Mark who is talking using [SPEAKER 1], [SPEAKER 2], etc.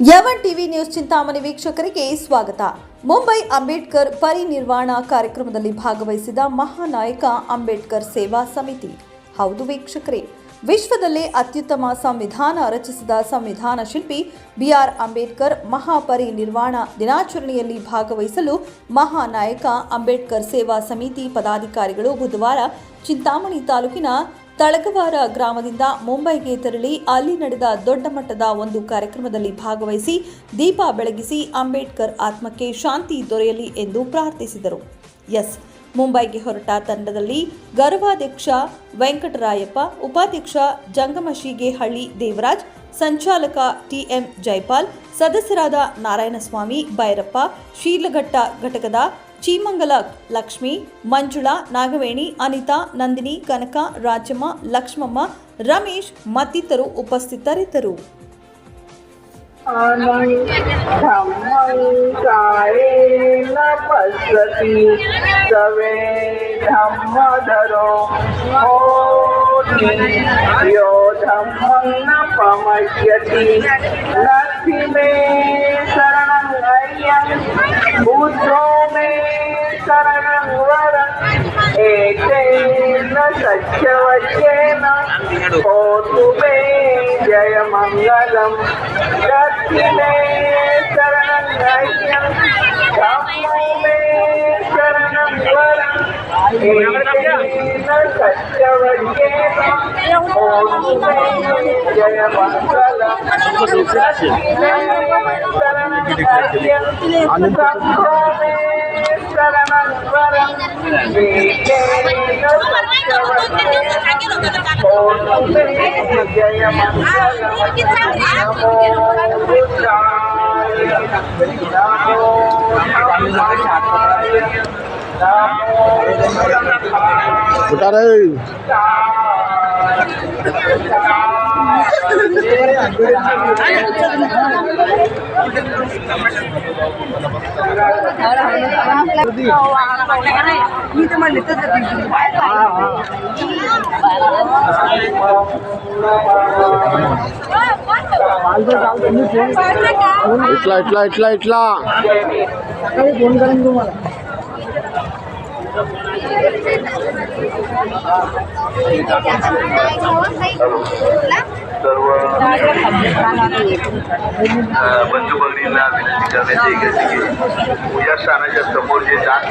[SPEAKER 1] ಯವನ್ TV news Chintamani ವೀಕ್ಷಕರಿಗೆ ಸ್ವಾಗತ. ಮುಂಬೈ ಅಂಬೇಡ್ಕರ್ ಪರಿನಿರ್ವಾಣ ಕಾರ್ಯಕ್ರಮದಲ್ಲಿ ಭಾಗವಹಿಸಿದ ಮಹಾನಾಯಕ ಅಂಬೇಡ್ಕರ್ ಸೇವಾ ಸಮಿತಿ. ಹೌದು ವೀಕ್ಷಕರೇ, ವಿಶ್ವದಲ್ಲೇ ಅತ್ಯುತ್ತಮ ಸಂವಿಧಾನ ರಚಿಸಿದ ಸಂವಿಧಾನ ಶಿಲ್ಪಿ ಬಿಆರ್ ಅಂಬೇಡ್ಕರ್ ಮಹಾಪರಿನಿರ್ವಾಣ ದಿನಾಚರಣೆಯಲ್ಲಿ ಭಾಗವಹಿಸಲು ಮಹಾನಾಯಕ ಅಂಬೇಡ್ಕರ್ ಸೇವಾ ಸಮಿತಿ ಪದಾಧಿಕಾರಿಗಳು ಬುಧವಾರ ಚಿಂತಾಮಣಿ ತಾಲೂಕಿನ ತಳಗವಾರ ಗ್ರಾಮದಿಂದ ಮುಂಬೈಗೆ ತೆರಳಿ ಅಲ್ಲಿ ನಡೆದ ದೊಡ್ಡ ಮಟ್ಟದ ಒಂದು ಕಾರ್ಯಕ್ರಮದಲ್ಲಿ ಭಾಗವಹಿಸಿ ದೀಪ ಬೆಳಗಿಸಿ ಅಂಬೇಡ್ಕರ್ ಆತ್ಮಕ್ಕೆ ಶಾಂತಿ ದೊರೆಯಲಿ ಎಂದು ಪ್ರಾರ್ಥಿಸಿದರು. ಎಸ್. ಮುಂಬೈಗೆ ಹೊರಟ ತಂಡದಲ್ಲಿ ಗೌರವಾಧ್ಯಕ್ಷ ವೆಂಕಟರಾಯಪ್ಪ, ಉಪಾಧ್ಯಕ್ಷ ಜಂಗಮಶಿಗೇಹಳ್ಳಿ ದೇವರಾಜ್, ಸಂಚಾಲಕ ಟಿಎಂ ಜೈಪಾಲ್, ಸದಸ್ಯರಾದ ನಾರಾಯಣಸ್ವಾಮಿ ಬೈರಪ್ಪ ಶೀಲಘಟ್ಟ ಘಟಕದ ಚೀಮಂಗಲ ಲಕ್ಷ್ಮಿ, ಮಂಜುಳಾ, ನಾಗವೇಣಿ, ಅನಿತಾ, ನಂದಿನಿ, ಕನಕ, ರಾಜಮ್ಮ, ಲಕ್ಷ್ಮಮ್ಮ, ರಮೇಶ್ ಮತ್ತಿತರು ಉಪಸ್ಥಿತರಿದ್ದರು. อ
[SPEAKER 2] านังธรรมังกายนะปัสสติสเวธรรมดโรโอติโยธรรมังนะปะมัจยตินัตถิเมสรณังไอยังบุตรเมสรณังวรเอเตนะสัจจวัจเจนะโอตุเม జయ మంగళం లక్ష్మీ శరణం ధైర్యం శరణం వరం. జయ మంగళం శరణం వరం Chúng ta đi. मी तर म्हणले तसं इटला इटला इटला फोन करेन तुम्हाला.
[SPEAKER 3] सर्व भगिनींना विनंती करण्याची की या स्थानाच्या समोर जे जात